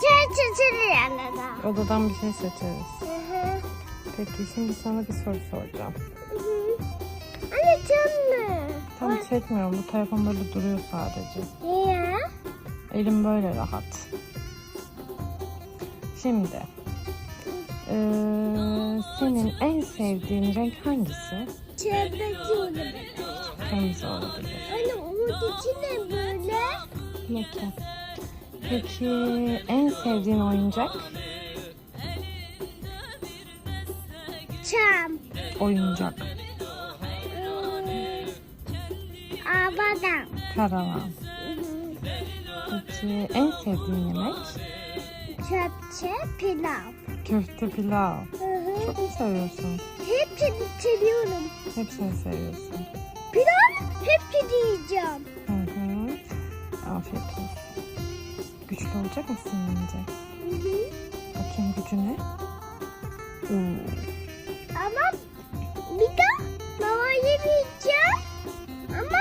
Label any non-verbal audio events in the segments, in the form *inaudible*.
çay çeçili yanında. Odadan bir şey seçeriz. Hı hı. Peki şimdi sana bir soru soracağım. Hı hı. Anne canlı. Tam çekmiyorum. Bu telefon böyle duruyor sadece. Niye? Elim böyle rahat. Şimdi eee, senin en sevdiğin renk hangisi? Çevreci olur. Kırmızı olabilir. Anne umut içi ne böyle? Peki. Peki en sevdiğin oyuncak? Çam. Oyuncak. Hmm. Abadan. Karavan. Peki en sevdiğin yemek? Köpçe pilav. Köfte pilav. Çok mu seviyorsun? Hepsini seviyorum. Hepsini seviyorsun. Pilav hepsini yiyeceğim. Hı hı. Afiyet olsun. Güçlü olacak mısın hı. Bakayım gücüne. Oo. Ama bir de mama yemeyeceğim. Ama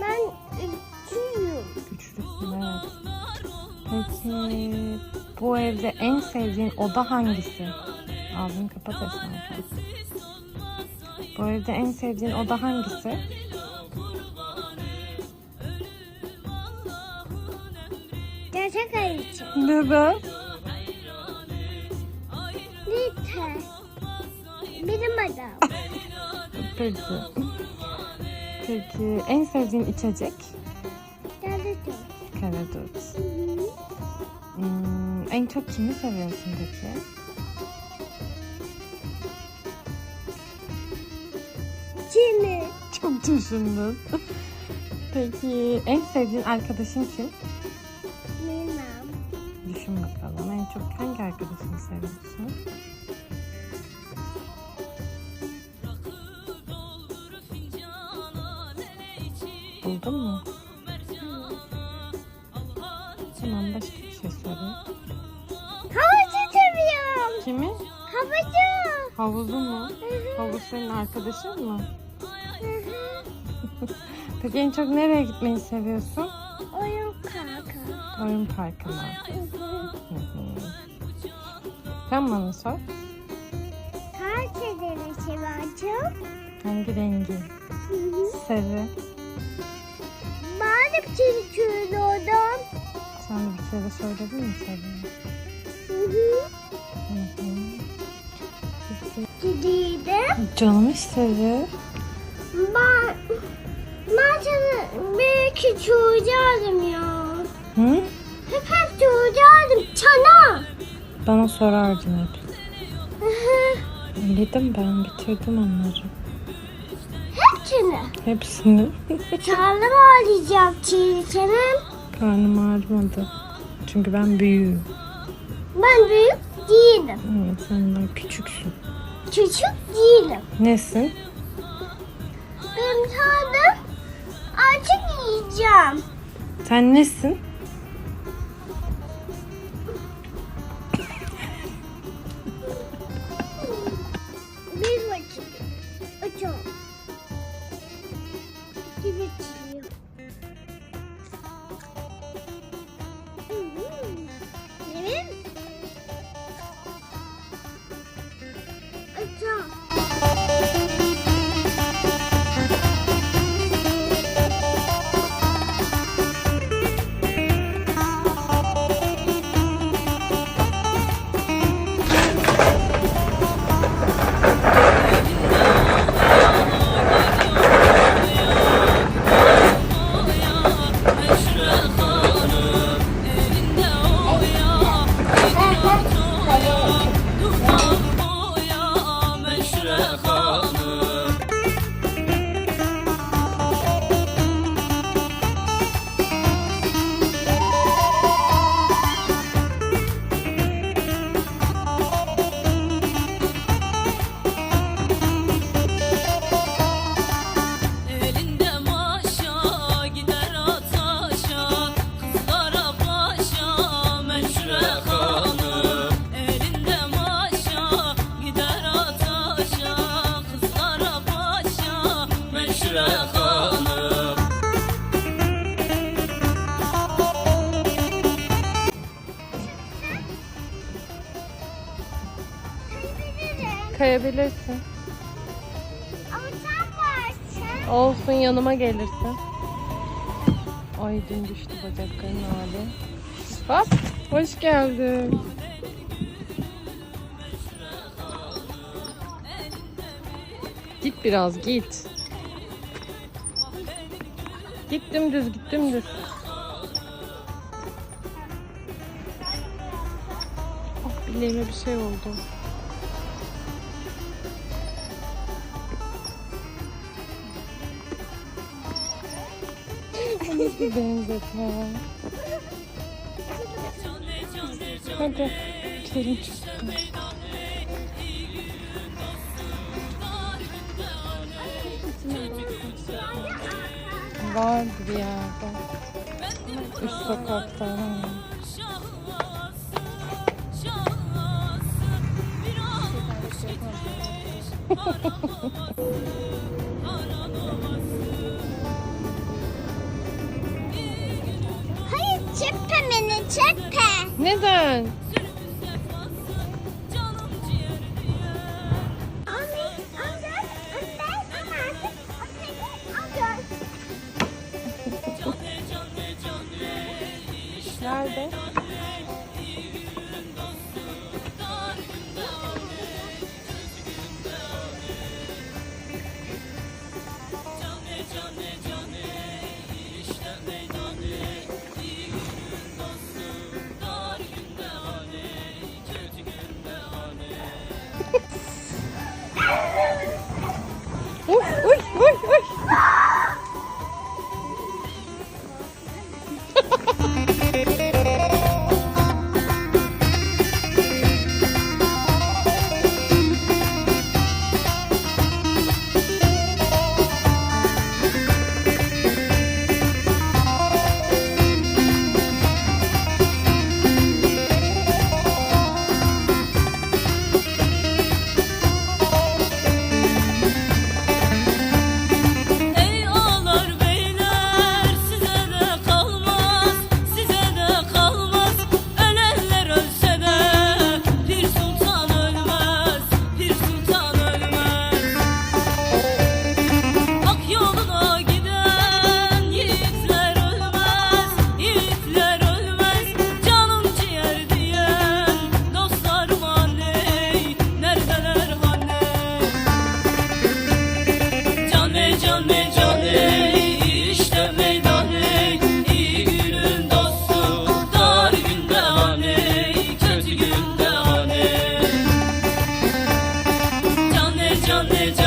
ben üzülüyorum. Güçlüsün evet. Peki bu evde en sevdiğin oda hangisi? Ağzını kapat esnerken. Bu evde en sevdiğin oda hangisi? Gerçek ayıcı. Neden? Lütfen. Benim adam. Peki. Peki en sevdiğin içecek? Karadut. Hı. Hmm, en çok kimi seviyorsun peki? Kimi? Çok düşündün. *laughs* Peki en sevdiğin arkadaşın kim? Çok hangi arkadaşını seviyorsun? Buldun mu? Tamam başka bir şey sorayım. Havucu seviyorum. Kimi? Havucu. Havuzu mu? Havuz senin arkadaşın mı? *laughs* Peki en çok nereye gitmeyi seviyorsun? Oyun kaka. Oyun. Hı hı. Sen bana sor. Kaç sedere seviyorum? Hangi rengi? Sarı. Ben de bir şey söylüyordum. Sen de bir kere söyledin mi sarı? Hı hı. Hı hı. Gidiydim. Canım istedi. Ben, ben sana belki çoğulacaktım ya. Hı? Bana sorardın hep. *laughs* Yedim ben bitirdim onları. Hepsini. Hepsini. *laughs* Karnım ağrıyacak senin. Karnım ağrımadı. Çünkü ben büyüğüm. Ben büyük değilim. Evet sen daha küçüksün. Küçük değilim. Nesin? Benim karnım artık yiyeceğim. Sen nesin? Kayabilirsin. Ama sen varsın. Olsun yanıma gelirsin. Ay dün düştü bacakların hali. Bak hoş geldin. Git biraz git. Git dümdüz git dümdüz. Oh bileğime bir şey oldu. Nasıl benzetme? Hadi gidelim çocuklar. Vardı bir yerde. Üst sokakta. ha. *laughs* çekme. Neden? Anne, anne, anne, anne, anne. Nerede? down the